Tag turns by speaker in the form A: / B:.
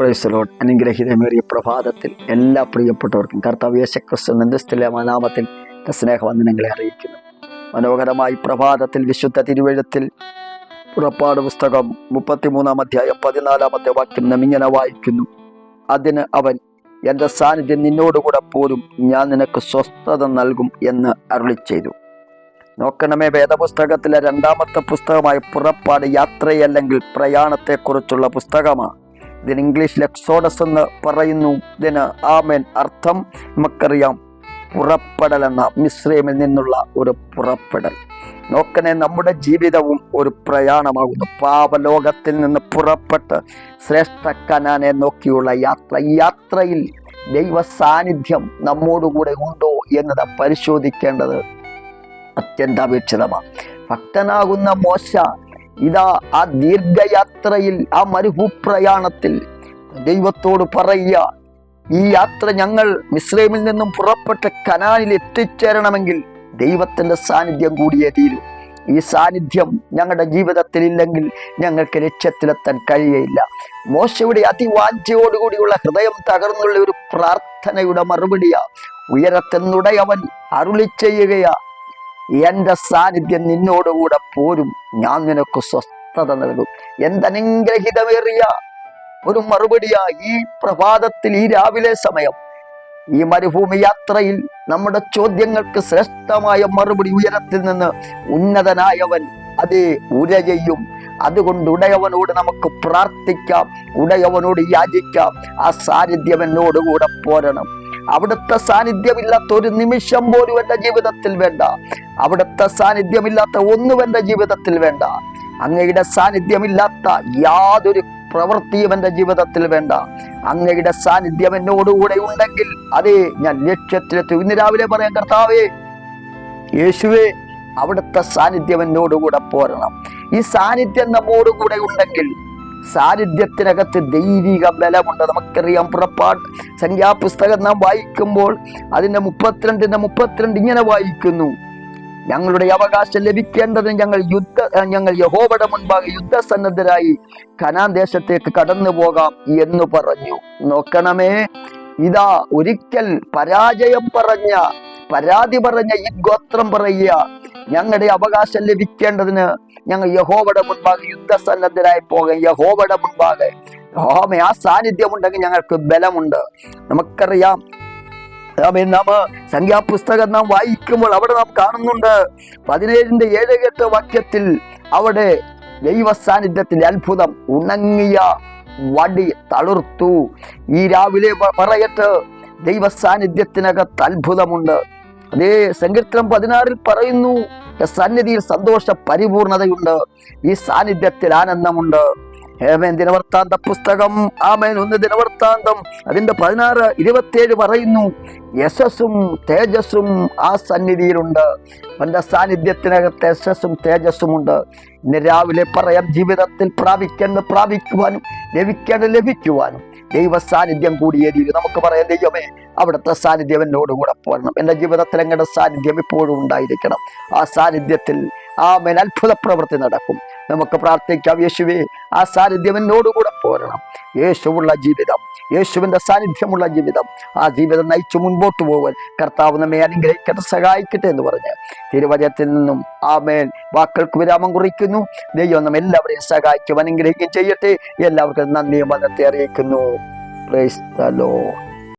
A: പ്രൈസലോട്ട് അനുഗ്രഹീതമേറിയ പ്രഭാതത്തിൽ എല്ലാ പ്രിയപ്പെട്ടവർക്കും കർത്താവ് യേശക്രിസ്തു നിന്ദസ്ഥിലെ നാമത്തിൽ സ്നേഹവന്ദനങ്ങളെ അറിയിക്കുന്നു. മനോഹരമായി പ്രഭാതത്തിൽ വിശുദ്ധ തിരുവഴുത്തിൽ പുറപ്പാട് പുസ്തകം മുപ്പത്തിമൂന്നാം അധ്യായം പതിനാലാമത്തെ വാക്യം നാം ഇങ്ങനെ വായിക്കുന്നു. അതിന് അവൻ എന്റെ സാന്നിധ്യം നിന്നോടുകൂടെ പോരും ഞാൻ നിനക്ക് സ്വസ്ഥത നൽകും എന്ന് അരുളി ചെയ്തു. നോക്കണമേ വേദപുസ്തകത്തിലെ രണ്ടാമത്തെ പുസ്തകമായ പുറപ്പാട് യാത്രയല്ലെങ്കിൽ പ്രയാണത്തെക്കുറിച്ചുള്ള പുസ്തകമാണ് ഇതിന് ഇംഗ്ലീഷിൽ എക്സോഡസ് എന്ന് പറയുന്നു. ഇതിന് ആമേൻ അർത്ഥം നമുക്കറിയാം. പുറപ്പെടൽ എന്ന മിശ്രമിൽ നിന്നുള്ള ഒരു പുറപ്പെടൽ. നോക്കണേ നമ്മുടെ ജീവിതവും ഒരു പ്രയാണമാകുന്നു. പാപലോകത്തിൽ നിന്ന് പുറപ്പെട്ട് ശ്രേഷ്ഠ കനാനെ നോക്കിയുള്ള യാത്ര. ഈ യാത്രയിൽ ദൈവ സാന്നിധ്യം നമ്മോടുകൂടെ ഉണ്ടോ എന്നത് പരിശോധിക്കേണ്ടത് അത്യന്താപേക്ഷിതമാണ്. ഭക്തനാകുന്ന മോശ ഇതാ ആ ദീർഘയാത്രയിൽ ആ മരുഭൂപ്രയാണത്തിൽ ദൈവത്തോട് പറയുക ഈ യാത്ര ഞങ്ങൾ മിസ്ലൈമിൽ നിന്നും പുറപ്പെട്ട കനാലിൽ എത്തിച്ചേരണമെങ്കിൽ ദൈവത്തിന്റെ സാന്നിധ്യം കൂടിയേ തീരൂ. ഈ സാന്നിധ്യം ഞങ്ങളുടെ ജീവിതത്തിൽ ഇല്ലെങ്കിൽ ഞങ്ങൾക്ക് ലക്ഷ്യത്തിലെത്താൻ കഴിയയില്ല. മോശയുടെ അതിവാഞ്ചയോടുകൂടിയുള്ള ഹൃദയം തകർന്നുള്ള ഒരു പ്രാർത്ഥനയുടെ മറുപടിയാ ഉയരത്തെന്നുടയവൻ അരുളി ചെയ്യുകയാ എന്റെ സാന്നിധ്യം നിന്നോടുകൂടെ പോരും. ഞാൻ നിനക്ക് സ്വസ്ഥത നൽകും. എന്തനുഗ്രഹിതമേറിയ ഒരു മറുപടിയാ ഈ പ്രഭാതത്തിൽ ഈ രാവിലെ സമയം. ഈ മരുഭൂമി യാത്രയിൽ നമ്മുടെ ചോദ്യങ്ങൾക്ക് ശ്രേഷ്ഠമായ മറുപടി ഉയരത്തിൽ നിന്ന് ഉന്നതനായവൻ അതേ ഉര ചെയ്യും അതുകൊണ്ട് ഉടയവനോട് നമുക്ക് പ്രാർത്ഥിക്കാം ഉടയവനോട് യാചിക്കാം. ആ സാന്നിധ്യം എന്നോടുകൂടെ പോരണം. അവിടുത്തെ സാന്നിധ്യമില്ലാത്ത ഒരു നിമിഷം പോലും എന്റെ ജീവിതത്തിൽ വേണ്ട. അവിടുത്തെ സാന്നിധ്യമില്ലാത്ത ഒന്നും എന്റെ ജീവിതത്തിൽ വേണ്ട. അങ്ങയുടെ സാന്നിധ്യമില്ലാത്ത യാതൊരു പ്രവൃത്തിയും എന്റെ ജീവിതത്തിൽ വേണ്ട. അങ്ങയുടെ സാന്നിധ്യം എന്നോടുകൂടെ ഉണ്ടെങ്കിൽ അതേ ഞാൻ ലക്ഷ്യത്തിലെത്തി. ഇന്ന് രാവിലെ പറയാം കർത്താവേ യേശുവേ അവിടുത്തെ സാന്നിധ്യം എന്നോടുകൂടെ പോരണം. ഈ സാന്നിധ്യം നമ്മോടുകൂടെ ഉണ്ടെങ്കിൽ സാന്നിധ്യത്തിനകത്ത് ദൈവിക ബലമുണ്ട്. നമുക്കറിയാം പുറപ്പാട് സംഖ്യാപുസ്തകം നാം വായിക്കുമ്പോൾ അതിന്റെ മുപ്പത്തിരണ്ടിന്റെ മുപ്പത്തിരണ്ട് ഇങ്ങനെ വായിക്കുന്നു. ഞങ്ങളുടെ അവകാശം ലഭിക്കേണ്ടതിന് ഞങ്ങൾ യുദ്ധ ഞങ്ങൾ യഹോവയുടെ മുൻപാകെ യുദ്ധസന്നദ്ധരായി കനാൻ ദേശത്തേക്ക് കടന്നു പോകാം എന്ന് പറഞ്ഞു. നോക്കണമേ ഇതാ ഒരിക്കൽ പരാജയം പറഞ്ഞ പരാതി പറഞ്ഞ ഈ ഗോത്രം പറയുക ഞങ്ങളുടെ അവകാശം ലഭിക്കേണ്ടതിന് ഞങ്ങൾ യഹോവയുടെ മുൻപാകെ യുദ്ധസന്നദ്ധരായി പോകാം. യഹോവയുടെ മുൻപാകെ. ഹോമ ആ സാന്നിധ്യം ഉണ്ടെങ്കിൽ ഞങ്ങൾക്ക് ബലമുണ്ട്. നമുക്കറിയാം. സംഖ്യാപുസ്തകം നാം വായിക്കുമ്പോൾ അവിടെ നാം കാണുന്നുണ്ട്. പതിനേഴിന്റെ ഏഴ് എട്ട് വാക്യത്തിൽ അവിടെ ദൈവ സാന്നിധ്യത്തിൽ അത്ഭുതം ഉണങ്ങിയ വടി തളിർത്തു. ഈ രാവിലെ പറയട്ട് ദൈവ സാന്നിധ്യത്തിനകത്ത് അത്ഭുതമുണ്ട്. അതേ സങ്കീർത്തനം പതിനാറിൽ പറയുന്നു സന്നിധിയിൽ സന്തോഷ പരിപൂർണതയുണ്ട് ഈ സാന്നിധ്യത്തിൽ ആനന്ദമുണ്ട്. ഹേമേൻ ദിനവൃത്താന്ത പുസ്തകം ആമേൻ ഒന്ന് ദിനവൃത്താന്തം. അതിന്റെ പതിനാറ് ഇരുപത്തിയേഴ് പറയുന്നു യശസ്സും തേജസ്സും ആ സന്നിധിയിലുണ്ട്. അവന്റെ സാന്നിധ്യത്തിനകത്ത് യശസ്സും തേജസ്സും ഉണ്ട്. ഇന്ന് രാവിലെ പറയാം ജീവിതത്തിൽ പ്രാപിക്കേണ്ടത് പ്രാപിക്കുവാനും ലഭിക്കേണ്ടത് ലഭിക്കുവാനും. ദൈവ സാന്നിധ്യം കൂടിയേരിക്കും നമുക്ക് പറയാം ദൈവമേ അവിടുത്തെ സാന്നിധ്യം എന്നോട് കൂടെ പോരണം. എന്റെ ജീവിതത്തിൽ എങ്ങനെ സാന്നിധ്യം ഇപ്പോഴും ഉണ്ടായിരിക്കണം. ആ സാന്നിധ്യത്തിൽ ആ മേൽ അത്ഭുത പ്രവൃത്തി നടക്കും. നമുക്ക് പ്രാർത്ഥിക്കാം യേശുവേ ആ സാന്നിധ്യം എന്നോടുകൂടെ പോരണം. യേശുവുള്ള ജീവിതം യേശുവിന്റെ സാന്നിധ്യമുള്ള ജീവിതം ആ ജീവിതം നയിച്ചു മുൻപോട്ട് പോകാൻ കർത്താവ് നമ്മെ അനുഗ്രഹിക്കട്ടെ സഹായിക്കട്ടെ എന്ന് പറഞ്ഞ് തിരുവചനത്തിൽ നിന്നും ആ മേൽ വാക്കുകൾക്ക് വിരാമം കുറിക്കുന്നു. ദൈവം നമ്മെ എല്ലാവരെയും സഹായിക്കും അനുഗ്രഹിക്കുകയും ചെയ്യട്ടെ. എല്ലാവർക്കും നന്ദിയും മതത്തെ അറിയിക്കുന്നു. ലോർഡ്